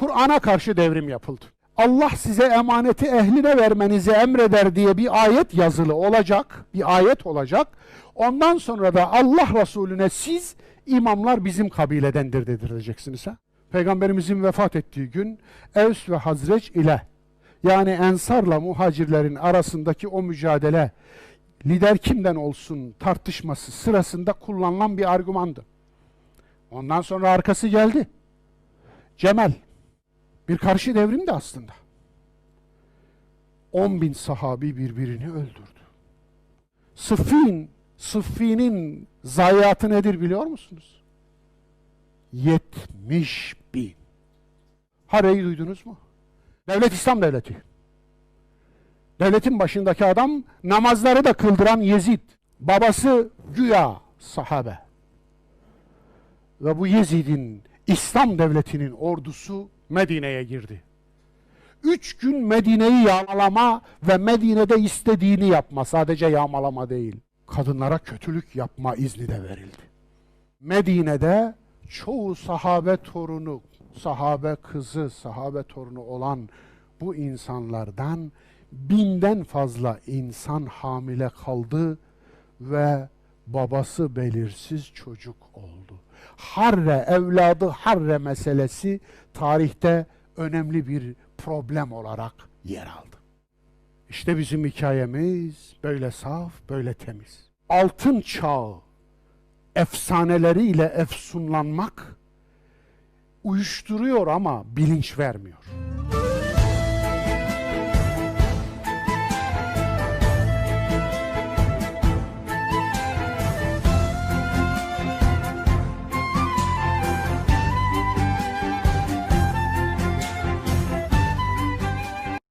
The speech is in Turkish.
Kur'an'a karşı devrim yapıldı. Allah size emaneti ehline vermenizi emreder diye bir ayet yazılı olacak. Bir ayet olacak. Ondan sonra da Allah Resulüne siz imamlar bizim kabiledendir dedireceksiniz ha. Peygamberimizin vefat ettiği gün Evs ve Hazreç ile yani Ensar'la muhacirlerin arasındaki o mücadele lider kimden olsun tartışması sırasında kullanılan bir argümandı. Ondan sonra arkası geldi. Cemal bir karşı devrimdi aslında. 10 bin sahabi birbirini öldürdü. Sıffin, Sıffin'in zayiatı nedir biliyor musunuz? 70 bin. Hareyi duydunuz mu? Devlet İslam Devleti. Devletin başındaki adam namazları da kıldıran Yezid. Babası güya sahabe. Ve bu Yezid'in İslam devletinin ordusu Medine'ye girdi. Üç gün Medine'yi yağmalama ve Medine'de istediğini yapma, sadece yağmalama değil. Kadınlara kötülük yapma izni de verildi. Medine'de çoğu sahabe torunu, sahabe kızı, sahabe torunu olan bu insanlardan binden fazla insan hamile kaldı ve babası belirsiz çocuk oldu. Harre, evladı Harre meselesi tarihte önemli bir problem olarak yer aldı. İşte bizim hikayemiz böyle saf, böyle temiz. Altın çağı efsaneleriyle efsunlanmak uyuşturuyor ama bilinç vermiyor.